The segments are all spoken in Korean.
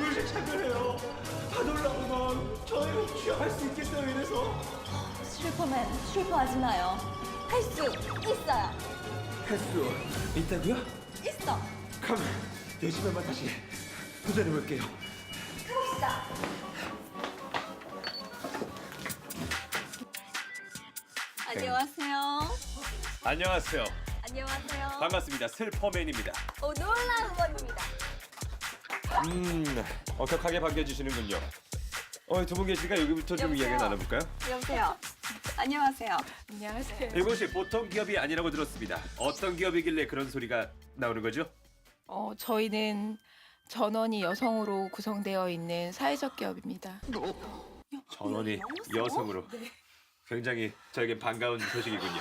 불실 차별해요. 다 놀라우면 저희를 취업할 수 있겠어요 이래서. 슈퍼맨 슬퍼하지 마요. 할 수 있어요. 할수 있다고요? 있어. 그럼 내집에만 다시 도전해 볼게요. 가봅시다. 안녕하세요. 안녕하세요. 안녕하세요. 반갑습니다. 슬퍼맨입니다. 오, 놀라운 분입니다. 음, 어격하게 반겨주시는군요. 어, 두 분 계시니까 여기부터 좀 여보세요? 이야기 나눠볼까요? 여보세요. 안녕하세요. 안녕하세요. 이곳이 보통 기업이 아니라고 들었습니다. 어떤 기업이길래 그런 소리가 나오는 거죠? 어, 저희는 전원이 여성으로 구성되어 있는 사회적 기업입니다. 전원이 여성으로. 굉장히 저에게 반가운 소식이군요.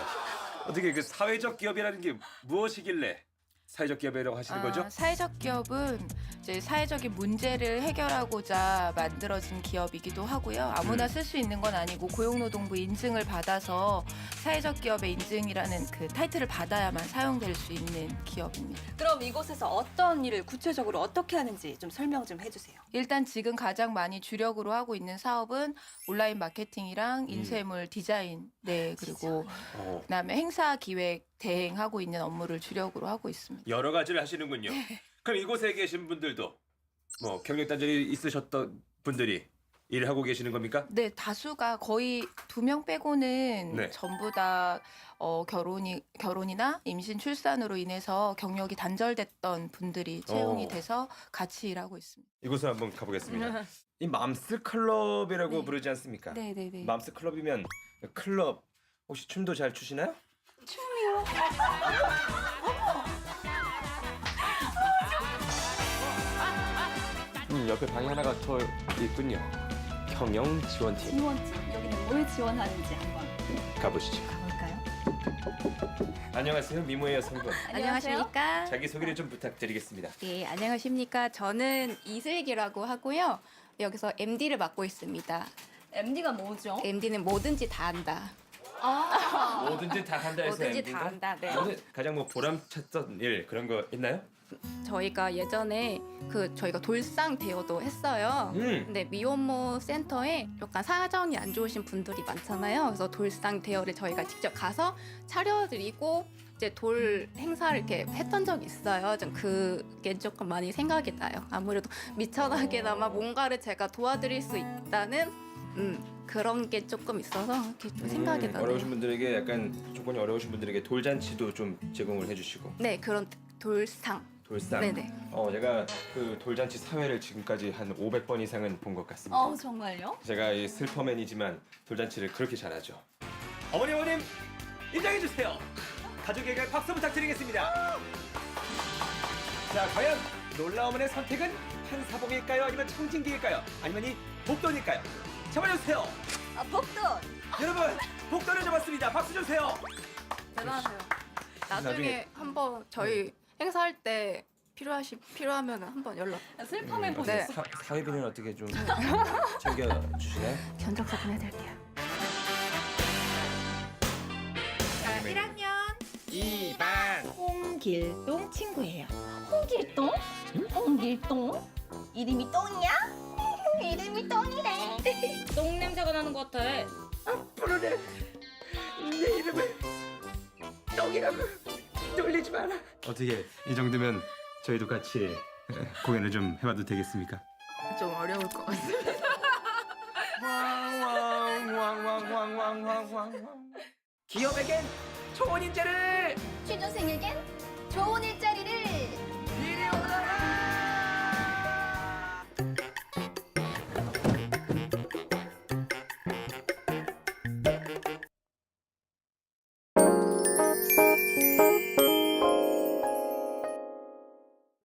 어떻게 그 사회적 기업이라는 게 무엇이길래 사회적 기업이라고 하시는 거죠? 아, 사회적 기업은 이제 사회적인 문제를 해결하고자 만들어진 기업이기도 하고요. 아무나 음. 쓸수 있는 건 아니고 고용노동부 인증을 받아서 사회적 기업의 인증이라는 그 타이틀을 받아야만 사용될 수 있는 기업입니다. 그럼 이곳에서 어떤 일을 구체적으로 어떻게 하는지 좀 설명 좀 해주세요. 일단 지금 가장 많이 주력으로 하고 있는 사업은 온라인 마케팅이랑 인쇄물 디자인, 네 그리고 어, 그다음에 행사 기획 대행하고 있는 업무를 주력으로 하고 있습니다. 여러 가지를 하시는군요. 그럼 이곳에 계신 분들도 뭐 경력 단절이 있으셨던 분들이 일을 하고 계시는 겁니까? 네, 다수가 거의 두 명 빼고는 네. 전부 다 어, 결혼이 결혼이나 임신 출산으로 인해서 경력이 단절됐던 분들이 채용이 어. 돼서 같이 일하고 있습니다. 이곳을 한번 가보겠습니다. 이 맘스 클럽이라고 네. 부르지 않습니까? 네, 네, 네. 맘스 클럽이면 클럽 혹시 춤도 잘 추시나요? 춤이요? 음, 옆에 방이 하나가 더 있군요. 경영 지원팀 지원팀 여기는 뭘 지원하는지 한번 가보시죠. 가볼까요? 안녕하세요, 미모의 여성분. 안녕하십니까? 자기 소개를 좀 부탁드리겠습니다. 예, 안녕하십니까? 저는 이슬기라고 하고요. 여기서 MD를 맡고 있습니다. MD가 뭐죠? MD는 뭐든지 다 한다. 뭐든지 다 한다 해서 뭐든지 다 가? 한다. 네. 오늘 가장 뭐 보람찼던 일 그런 거 있나요? 저희가 예전에 그 저희가 돌상 대여도 했어요. 음. 근데 미혼모 센터에 약간 사정이 안 좋으신 분들이 많잖아요. 그래서 돌상 대여를 저희가 직접 가서 차려드리고 이제 돌 행사를 이렇게 했던 적이 있어요. 좀 그게 조금 많이 생각이 나요. 아무래도 미천하게나마 뭔가를 제가 도와드릴 수 있다는 음, 그런 게 조금 있어서 이렇게 좀 생각이 음, 나요. 어려우신 분들에게 약간 조건이 어려우신 분들에게 돌잔치도 좀 제공을 해주시고 네, 그런 돌상. 돌상. 네네. 어, 제가 그 돌잔치 사회를 지금까지 한 500번 이상은 본 것 같습니다. 어 정말요? 제가 이 슬퍼맨이지만 돌잔치를 그렇게 잘하죠. 어머니 어머님 인정해 주세요. 가족에게 박수 부탁드리겠습니다. 자 과연 놀라움의 선택은 한사봉일까요? 아니면 청진기일까요? 아니면 이 복돈일까요? 잡아주세요. 아 복돈. 여러분 복돈을 잡았습니다. 박수 주세요. 대단하세요. 나중에, 나중에- 한번 저희 행사할 때 필요하시 필요하면 한번 연락. 슬퍼맨 음, 보셨어? 네. 사, 사회비는 어떻게 좀 챙겨 주시나요? 견적서 보내드릴게요. 자, 1학년 2반 홍길동 친구예요. 홍길동? 홍길동? 이름이 똥이야? 이름이 똥이래. 똥 냄새가 나는 것 같아. 앞으로는 내 이름을 똥이라고 놀리지 마라. 어떻게 이 정도면 저희도 같이 공연을 좀 해봐도 되겠습니까? 좀 어려울 것 같습니다. 기업에겐 초원 인재를